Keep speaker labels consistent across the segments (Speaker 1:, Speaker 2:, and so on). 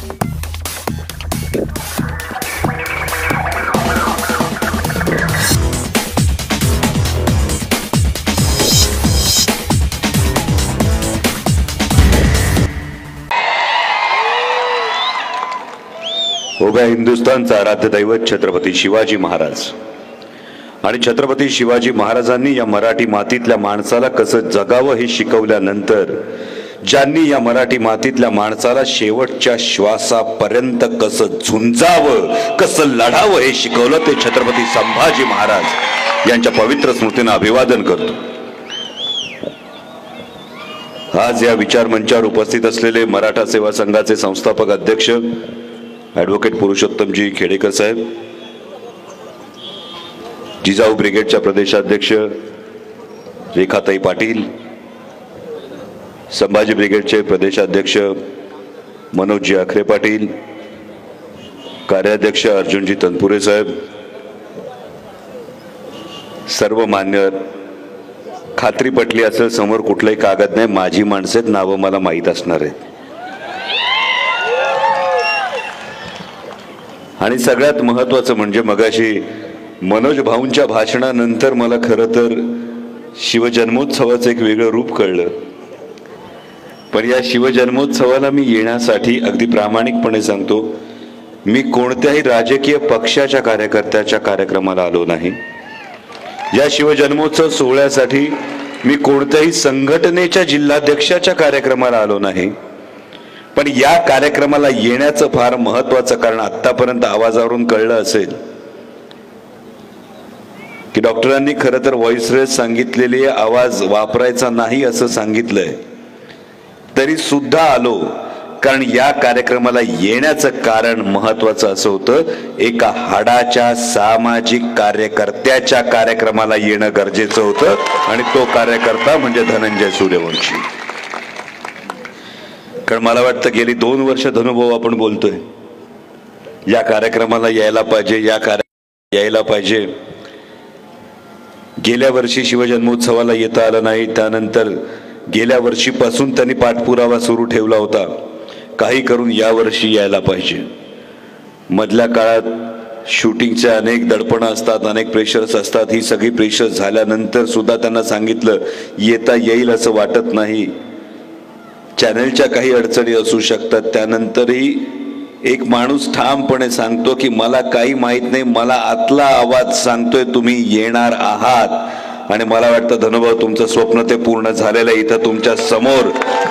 Speaker 1: होगा हिंदुस्थानचा आराध्य दैवत छत्रपती शिवाजी महाराज. आणि छत्रपती शिवाजी महाराजांनी या मराठी मातीतल्या माणसाला कसं जगावं हे शिकवल्यानंतर ज्यांनी या मराठी मातीतल्या माणसाला शेवटच्या श्वासापर्यंत कसं झुंजावं कसं लढावं हे शिकवलं ते छत्रपती संभाजी महाराज यांच्या पवित्र स्मृतीनं अभिवादन करतो. आज या विचार मंचावर उपस्थित असलेले मराठा सेवा संघाचे संस्थापक अध्यक्ष ॲडव्होकेट पुरुषोत्तमजी खेडेकर साहेब जिजाऊ ब्रिगेडच्या प्रदेशाध्यक्ष रेखाताई पाटील संभाजी ब्रिगेडचे प्रदेशाध्यक्ष मनोजजी अखरे पाटील कार्याध्यक्ष अर्जुनजी तनपुरे साहेब सर्व मान्य खात्री पटली असेल समोर कुठलाही कागद नाही माझी माणसेत नावं मला माहीत असणार आहेत. आणि सगळ्यात महत्वाचं म्हणजे मगाशी मनोज भाऊंच्या भाषणानंतर मला खरं तर शिवजन्मोत्सवाचं एक वेगळं रूप कळलं. पण या शिवजन्मोत्सवाला मी येण्यासाठी अगदी प्रामाणिकपणे सांगतो मी कोणत्याही राजकीय पक्षाच्या कार्यकर्त्याच्या कार्यक्रमाला आलो नाही. या शिवजन्मोत्सव सोहळ्यासाठी मी कोणत्याही संघटनेच्या जिल्हाध्यक्षाच्या कार्यक्रमाला आलो नाही. पण या कार्यक्रमाला येण्याचं फार महत्वाचं कारण आतापर्यंत आवाजावरून कळलं असेल. की डॉक्टरांनी खरं तर व्हॉइस रेस सांगितलेली आवाज वापरायचा नाही असं सांगितलंय. तरी सुद्धा आलो. कारण या कार्यक्रमाला येण्याचं कारण महत्वाचं असं होतं एका हाडाच्या सामाजिक कार्यकर्त्याच्या कार्यक्रमाला येणं गरजेचं होतं आणि तो कार्यकर्ता म्हणजे धनंजय सूर्यवंशी. कारण मला वाटतं गेली दोन वर्ष धनुभाऊ आपण बोलतोय. या कार्यक्रमाला यायला पाहिजे या कार्य यायला पाहिजे. गेल्या वर्षी शिवजन्मोत्सवाला येता आलं नाही त्यानंतर गेल्या वर्षीपासून त्यांनी पाठपुरावा सुरू ठेवला होता. काही करून यावर्षी यायला पाहिजे. मधल्या काळात शूटिंगच्या अनेक दडपणं असतात अनेक प्रेशर्स असतात. ही सगळी प्रेशर्स झाल्यानंतर सुद्धा त्यांना सांगितलं येता येईल असं वाटत नाही. चॅनलच्या काही अडचणी असू शकतात. त्यानंतरही एक माणूस ठामपणे सांगतो की मला काही माहीत नाही. मला आतला आवाज सांगतोय तुम्ही येणार आहात. आणि मला वाटतं धनुभाऊ तुमचं स्वप्न ते पूर्ण झालेलं आहे. इथं तुमच्यासमोर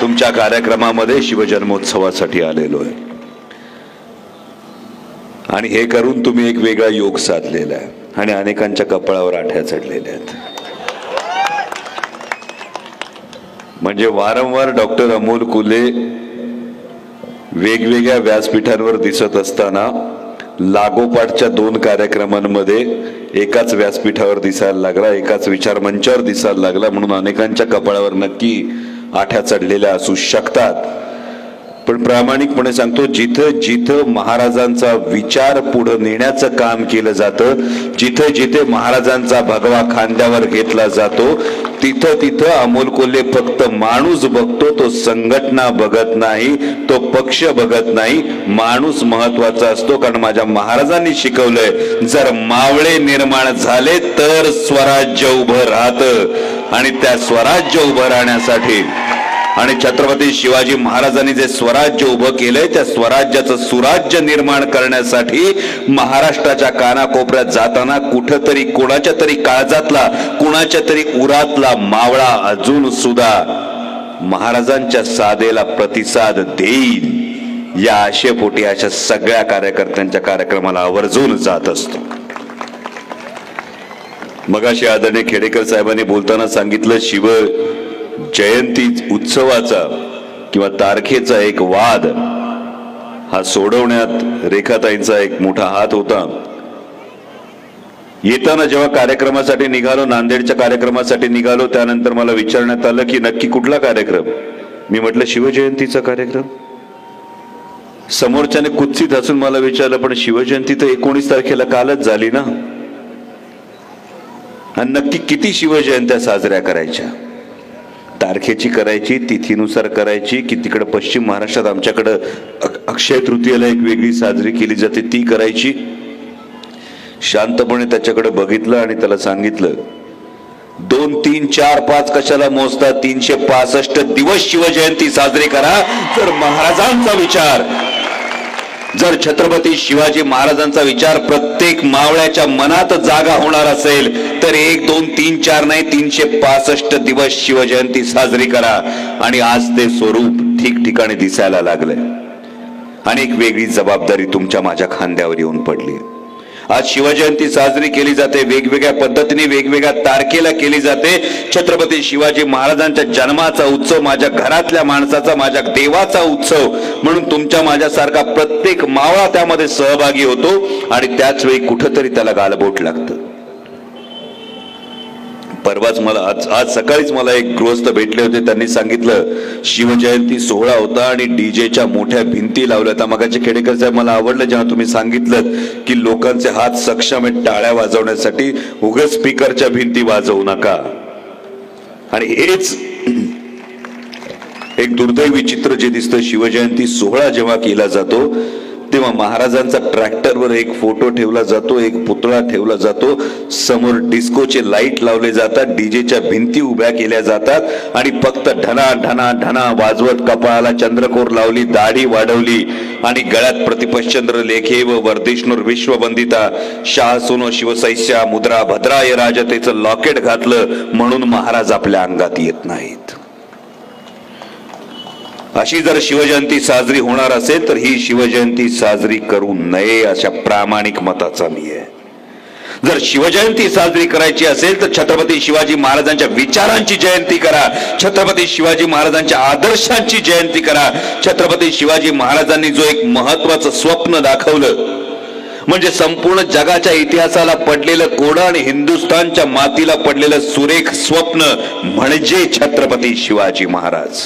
Speaker 1: तुमच्या कार्यक्रमामध्ये शिवजन्मोत्सवासाठी आलेलो आहे. आणि हे करून तुम्ही एक वेगळा योग साधलेला आहे. आणि अनेकांच्या कपाळावर आठ्या चढलेल्या आहेत. म्हणजे वारंवार डॉक्टर अमोल कुले वेगवेगळ्या व्यासपीठांवर दिसत असताना लागोपाठच्या दोन कार्यक्रमांमध्ये एकाच व्यासपीठावर दिसायला लागला एकाच विचार मंचावर दिसायला लागला म्हणून अनेकांच्या कपाळावर नक्की आठ्या चढलेल्या असू शकतात. पण प्रामाणिकपणे सांगतो जिथं जिथं महाराजांचा विचार पुढे नेण्याचं काम केलं जातं जिथं जिथे महाराजांचा भगवा खांद्यावर घेतला जातो तिथं तिथं अमोल कोल्हे फक्त माणूस बघतो तो संघटना बघत नाही तो पक्ष बघत नाही माणूस महत्त्वाचा असतो कारण माझ्या महाराजांनी शिकवलंय जर मावळे निर्माण झाले तर स्वराज्य उभं राहतं. आणि त्या स्वराज्य उभं राहण्यासाठी आणि छत्रपती शिवाजी महाराजांनी जे स्वराज्य उभं केलंय त्या स्वराज्याचं सुराज्य निर्माण करण्यासाठी महाराष्ट्राच्या कानाकोपऱ्यात जाताना कुठंतरी कोणाच्या तरी काळजातला कुणाच्या तरी उरातला मावळा अजून सुद्धा महाराजांच्या साधेला प्रतिसाद देईल या आशेपोटी अशा सगळ्या कार्यकर्त्यांच्या कार्यक्रमाला आवर्जून जात असतो. मगाशी आदरणीय खेडेकर साहेबांनी बोलताना सांगितलं शिव जयंती उत्सवाचा किंवा तारखेचा एक वाद हा सोडवण्यात रेखाताईंचा एक मोठा हात होता. येताना जेव्हा कार्यक्रमासाठी निघालो नांदेडच्या कार्यक्रमासाठी निघालो त्यानंतर मला विचारण्यात आलं की नक्की कुठला कार्यक्रम? मी म्हटलं शिवजयंतीचा कार्यक्रम. समोरच्याने कुत्सित हसून मला विचारलं पण शिवजयंती तर एकोणीस तारखेला कालच झाली ना? आणि नक्की किती शिवजयंत्या साजऱ्या करायच्या? तारखेची करायची तिथीनुसार करायची की तिकडं पश्चिम महाराष्ट्रात आमच्याकडं अक्षय तृतीयेला एक वेगळी साजरी केली जाते ती करायची. शांतपणे त्याच्याकडे बघितलं आणि त्याला सांगितलं दोन तीन चार पाच कशाला मोजता? तीनशे पासष्ट दिवस शिवजयंती साजरी करा. तर महाराजांचा विचार जर छत्रपती शिवाजी महाराजांचा विचार प्रत्येक मावळ्याच्या मनात जागा होणार असेल तर एक दोन तीन चार नाही तीनशे पासष्ट दिवस शिवजयंती साजरी करा. आणि आज ते स्वरूप ठिकठिकाणी दिसायला लागलंय. आणि एक वेगळी जबाबदारी तुमच्या माझ्या खांद्यावर येऊन पडली आज शिवजयंती साजरी केली जाते. वेगवेगळ्या पद्धतीने वेगवेगळ्या तारखेला केली जाते. छत्रपती शिवाजी महाराजांच्या जन्माचा उत्सव माझ्या घरातल्या माणसाचा माझ्या देवाचा उत्सव म्हणून तुमच्या माझ्यासारखा प्रत्येक मावळा त्यामध्ये सहभागी होतो आणि त्याच वेळी कुठंतरी त्याला गालबोट लागतं. मला आज आज सकाळीच मला एक गृहस्थ भेटले होते. त्यांनी सांगितलं शिवजयंती सोहळा होता आणि डीजेच्या मोठ्या भिंती लावल्या होत्या. मगाचे खेडेकर साहेब मला आवडलं जेव्हा तुम्ही सांगितलं की लोकांचे हात सक्षम आहेत टाळ्या वाजवण्यासाठी उगाच स्पीकरच्या भिंती वाजवू नका. आणि हेच एक दुर्दैवी चित्र जे दिसतं शिवजयंती सोहळा जेव्हा केला जातो तेव्हा महाराजांचा ट्रॅक्टरवर एक फोटो ठेवला जातो एक पुतळा ठेवला जातो. समोर डिस्कोचे लाइट लावले जातात डीजेच्या भिंती उभ्या केल्या जातात आणि फक्त ढना ढना ढना वाजवत कपाळाला चंद्रकोर लावली दाढी वाढवली आणि गळ्यात प्रतिपश्चंद्र लेखे व वर्धिष्णुर विश्वबंदिता शाह सोनो शिवसैस्या मुद्रा भद्राय राजतेचं लॉकेट घातलं म्हणून महाराज आपल्या अंगात येत नाहीत. अशी जर शिवजयंती साजरी होणार असेल तर ही शिवजयंती साजरी करू नये अशा प्रामाणिक मताचा मी आहे. जर शिवजयंती साजरी करायची असेल तर छत्रपती शिवाजी महाराजांच्या विचारांची जयंती करा. छत्रपती शिवाजी महाराजांच्या आदर्शांची जयंती करा. छत्रपती शिवाजी महाराजांनी जो एक महत्वाचं स्वप्न दाखवलं म्हणजे संपूर्ण जगाच्या इतिहासाला पडलेलं कोडं आणि हिंदुस्थानच्या मातीला पडलेलं सुरेख स्वप्न म्हणजे छत्रपती शिवाजी महाराज.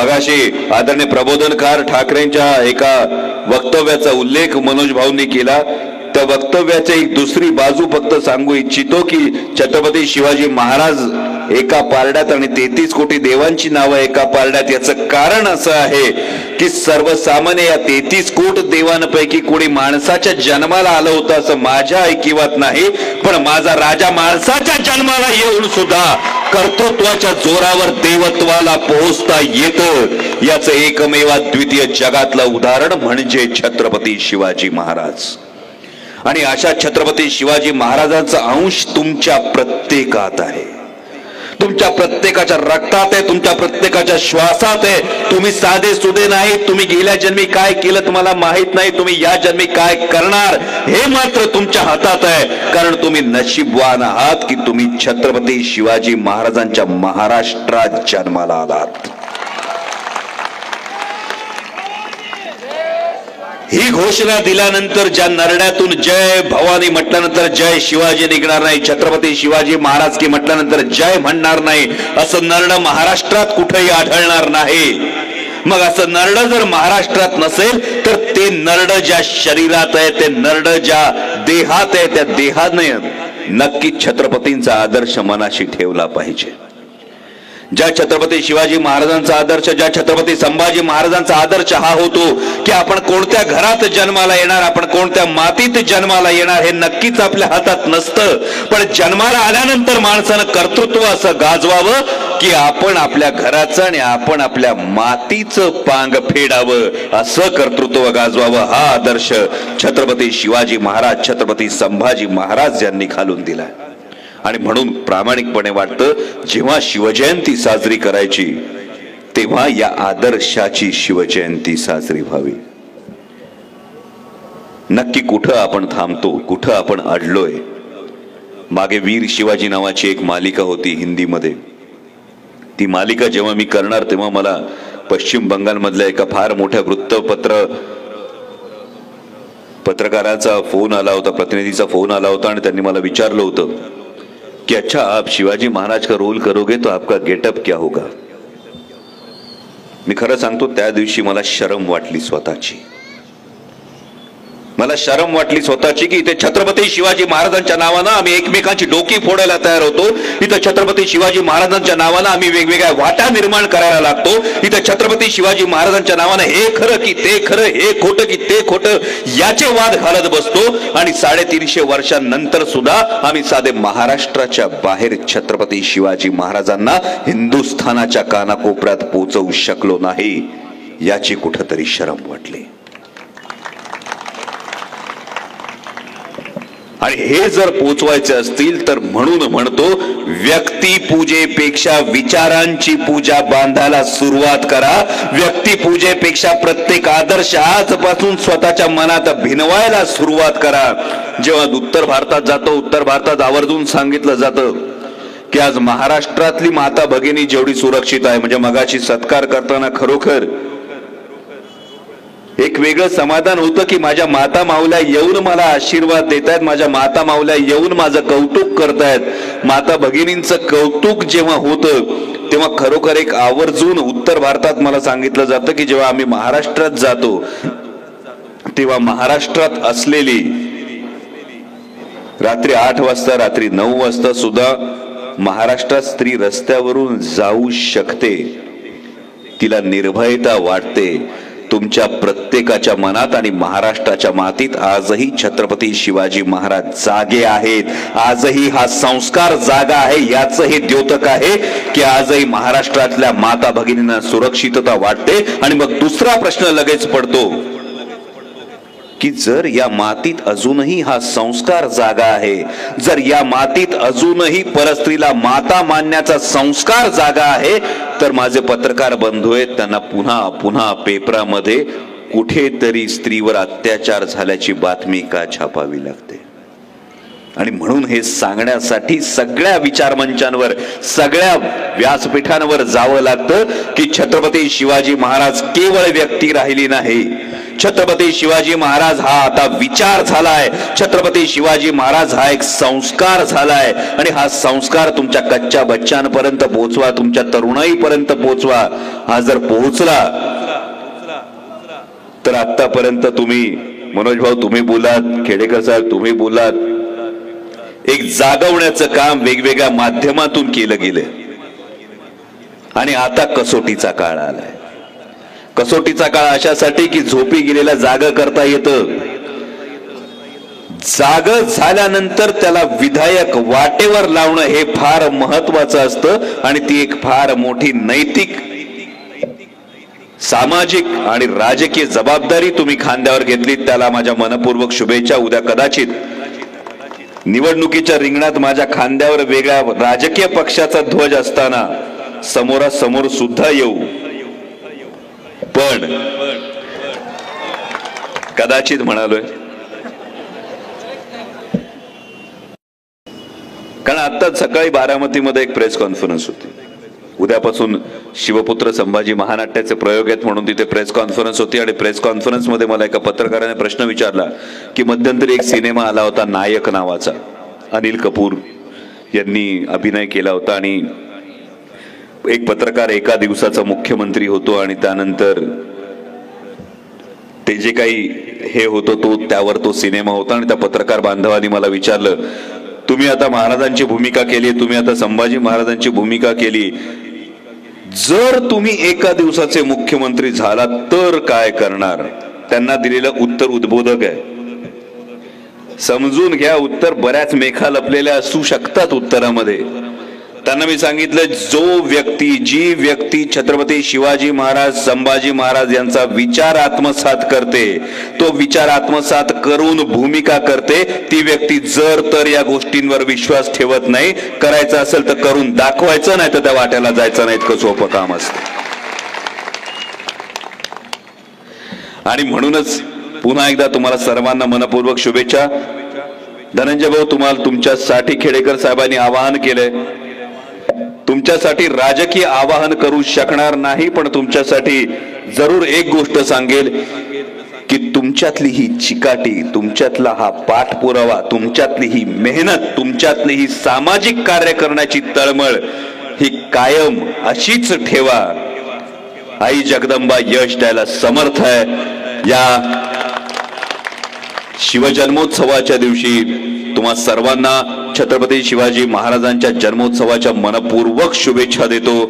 Speaker 1: मगाशी आदरणीय प्रबोधनकार ठाकरेंच्या एका वक्तव्याचा उल्लेख मनोज भाऊंनी केला. त्या वक्तव्याची एक दुसरी बाजू फक्त सांगू इच्छितो की छत्रपती शिवाजी महाराज एका पारड्यात आणि तेहतीस कोटी देवांची नावं एका पारड्यात. याचं कारण असं आहे की सर्वसामान्य या तेहतीस कोट देवांपैकी कोणी माणसाच्या जन्माला आलं होतं असं माझ्या ऐकिवात नाही पण माझा राजा माणसाच्या जन्माला येऊन सुद्धा कर्तृत्वाच्या जोरावर देवत्वाला पोहोचता येतं याचं एकमेवा द्वितीय जगातलं उदाहरण म्हणजे छत्रपती शिवाजी महाराज. आणि अशा छत्रपती शिवाजी महाराजांचा अंश तुमच्या प्रत्येकात आहे. तुमच्या प्रत्येकाच्या रक्तात आहे तुमच्या प्रत्येकाच्या श्वासात आहे. तुम्ही साधे सुधे नाही तुम्ही गेल्या जन्मी काय केलं तुम्हाला माहीत नाही तुम्ही या जन्मी काय करणार? हे मात्र तुमच्या हातात आहे. कारण तुम्ही नशीबवान आहात की तुम्ही छत्रपती शिवाजी महाराजांच्या महाराष्ट्रात जन्माला आलात. ही घोषणा दिल्यानंतर ज्या नरड्यातून जय भवानी म्हटल्यानंतर जय शिवाजी निघणार नाही छत्रपती शिवाजी महाराज की म्हटल्यानंतर जय म्हणणार नाही असं नरड महाराष्ट्रात कुठेही आढळणार नाही. मग असं नरड जर महाराष्ट्रात नसेल तर ते नरड ज्या शरीरात आहे ते नरड ज्या देहात आहे त्या देहाने नक्कीच छत्रपतींचा आदर्श मनाशी ठेवला पाहिजे. ज्या छत्रपती शिवाजी महाराजांचा आदर्श ज्या छत्रपती संभाजी महाराजांचा आदर्श हा होतो की आपण कोणत्या घरात जन्माला येणार आपण कोणत्या मातीत जन्माला येणार हे नक्कीच आपल्या हातात नसतं. पण जन्माला आल्यानंतर माणसानं कर्तृत्व असं गाजवावं की आपण आपल्या घराचं आणि आपण आपल्या मातीचं पांग फेडावं. असं कर्तृत्व गाजवावं हा आदर्श छत्रपती शिवाजी महाराज छत्रपती संभाजी महाराज यांनी घालून दिलाय. आणि म्हणून प्रामाणिकपणे वाटतं जेव्हा शिवजयंती साजरी करायची तेव्हा या आदर्शाची शिवजयंती साजरी व्हावी. नक्की कुठं आपण थांबतो कुठं आपण अडलोय? मागे वीर शिवाजी नावाची एक मालिका होती हिंदीमध्ये. ती मालिका जेव्हा मी करणार तेव्हा मला पश्चिम बंगालमधल्या एका फार मोठ्या वृत्तपत्र पत्रकाराचा फोन आला होता प्रतिनिधीचा फोन आला होता आणि त्यांनी मला विचारलं होतं कि अच्छा आप शिवाजी महाराज का रोल करोगे तो आपका गेटअप क्या होगा? मी खरं सांगतो त्या दिवशी मला शरम वाटली स्वतःची. मला शरम वाटली स्वतःची की इथे छत्रपती शिवाजी महाराजांच्या नावानं आम्ही एकमेकांची डोकी फोडायला तयार होतो. इथं छत्रपती शिवाजी महाराजांच्या नावानं आम्ही वेगवेगळ्या वाटा निर्माण करायला लागतो. इथं छत्रपती शिवाजी महाराजांच्या नावानं हे खरं की ते खरं हे खोटं की ते खोटं याचे वाद घालत बसतो. आणि साडेतीनशे वर्षांनंतर सुद्धा आम्ही साधे महाराष्ट्राच्या बाहेर छत्रपती शिवाजी महाराजांना हिंदुस्थानाच्या कानाकोपऱ्यात पोहोचवू शकलो नाही. याची कुठंतरी शरम वाटली. आणि हे जर पोचवायचे असतील तर म्हणून म्हणतो व्यक्ती पूजेपेक्षा विचारांची पूजा बांधायला सुरुवात करा. व्यक्ती पूजेपेक्षा प्रत्येक आदर्श आजपासून स्वतःच्या मनात भिनवायला सुरुवात करा. जेव्हा उत्तर भारतात जातो उत्तर भारतात आवर्जून सांगितलं जातं की आज महाराष्ट्रातली माता भगिनी जेवढी सुरक्षित आहे म्हणजे मगाशी सत्कार करताना खरोखर एक वेगळं समाधान होतं की माझ्या माता माऊल्या येऊन मला आशीर्वाद देत आहेत माझ्या माता माऊल्या येऊन माझं कौतुक करतायत. माता भगिनींचं कौतुक जेव्हा होतं तेव्हा खरोखर एक आवर्जून उत्तर भारतात मला सांगितलं जातं की जेव्हा आम्ही महाराष्ट्रात जातो तेव्हा महाराष्ट्रात असलेली रात्री आठ वाजता रात्री नऊ वाजता सुद्धा महाराष्ट्रात स्त्री रस्त्यावरून जाऊ शकते. तिला निर्भयता वाटते. तुमच्या प्रत्येकाच्या मनात आणि महाराष्ट्राच्या मातीत आजही छत्रपती शिवाजी महाराज जागे आहेत. आजही हा संस्कार जागा आहे याचं हे द्योतक आहे की आजही महाराष्ट्रातल्या माता भगिनींना सुरक्षितता वाटते. आणि मग दुसरा प्रश्न लगेच पडतो की जर या मातीत अजूनही हा संस्कार जागा आहे जर या मातीत अजूनही परस्त्रीला माता मानण्याचा संस्कार जागा आहे तर माझे पत्रकार बंधू आहेत त्यांना पुन्हा पुन्हा पेपरामध्ये कुठेतरी स्त्रीवर अत्याचार झाल्याची बातमी का छापावी लागते? आणि म्हणून हे सांगण्यासाठी सगळ्या विचारमंचांवर सगळ्या व्यासपीठांवर जावं लागतं की छत्रपती शिवाजी महाराज केवळ व्यक्ती राहिली नाही. छत्रपती शिवाजी महाराज हा आता विचार झालाय. छत्रपती शिवाजी महाराज हा एक संस्कार झालाय. आणि हा संस्कार तुमच्या कच्च्या बच्चांपर्यंत पोहोचवा तुमच्या तरुणाईपर्यंत पोहोचवा. हा जर पोहोचला तर आतापर्यंत तुम्ही मनोज भाऊ तुम्ही बोलात खेडेकर साहेब तुम्ही बोलात. एक जागवण्याचं काम वेगवेगळ्या माध्यमातून केलं गेलं आणि आता कसोटीचा काळ आलाय. कसोटीचा काळ अशासाठी की झोपी गेलेला जाग करता येतं. जाग झाल्यानंतर त्याला विधायक वाटेवर लावणं हे फार महत्वाचं असतं आणि ती एक फार मोठी नैतिक सामाजिक आणि राजकीय जबाबदारी तुम्ही खांद्यावर घेतली त्याला माझ्या मनपूर्वक शुभेच्छा. उद्या कदाचित निवडणुकीच्या रिंगणात माझ्या खांद्यावर वेगळ्या राजकीय पक्षाचा ध्वज असताना समोरासमोर सुद्धा येऊ. पण कदाचित म्हणालोय. कारण आता सकाळी बारामतीमध्ये एक प्रेस कॉन्फरन्स होती. उद्यापासून शिवपुत्र संभाजी महानाट्याचे प्रयोग आहेत म्हणून तिथे प्रेस कॉन्फरन्स होती आणि प्रेस कॉन्फरन्समध्ये मला एका पत्रकाराने प्रश्न विचारला की मध्यंतरी एक सिनेमा आला होता नायक नावाचा. अनिल कपूर यांनी अभिनय केला होता आणि एक पत्रकार एका दिवसाचा मुख्यमंत्री होतो आणि त्यानंतर ते जे काही हे होतं तो त्यावर तो सिनेमा होता आणि त्या पत्रकार बांधवांनी मला विचारलं तुम्ही आता महाराजांची भूमिका केली तुम्ही आता संभाजी महाराजांची भूमिका केली. जर तुम्ही एका दिवसाचे मुख्यमंत्री झाला तर काय करणार? त्यांना दिलेलं उत्तर उद्बोधक आहे. समजून घ्या उत्तर बऱ्याच मेखा लपलेल्या असू शकतात उत्तरामध्ये. त्यांना मी सांगितलं जो व्यक्ती जी व्यक्ती छत्रपती शिवाजी महाराज संभाजी महाराज यांचा विचार आत्मसात करते तो विचार आत्मसात करून भूमिका करते ती व्यक्ती जर तर या गोष्टींवर विश्वास ठेवत नाही करायचं असेल तर करून दाखवायचं नाही तर त्या वाट्याला जायचं नाही इतकं सोपं काम असतं. आणि म्हणूनच पुन्हा एकदा तुम्हाला सर्वांना मनपूर्वक शुभेच्छा. धनंजय भाऊ तुम्हाला तुमच्यासाठी खेडेकर साहेबांनी आवाहन केलंय. तुमच्यासाठी राजकीय आवाहन करू शकणार नाही पण तुमच्यासाठी जरूर एक गोष्ट सांगेल की तुमच्यातली ही चिकाटी तुमच्यातला हा पाठपुरावा तुमच्यातली ही मेहनत तुमच्यातली ही सामाजिक कार्य करण्याची तळमळ ही कायम अशीच ठेवा. आई जगदंबा यश द्यायला समर्थ आहे. या शिवजन्मोत्सवाच्या दिवशी तुम्हा सर्वांना छत्रपती शिवाजी महाराजांच्या जन्मोत्सवाच्या मनपूर्वक शुभेच्छा देतो.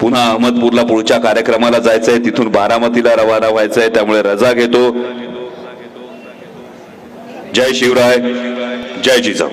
Speaker 1: पुन्हा अहमदपूरला पुढच्या कार्यक्रमाला जायचंय. तिथून बारामतीला रवाना व्हायचंय. त्यामुळे रजा घेतो. जय शिवराय. जय जिजाऊ.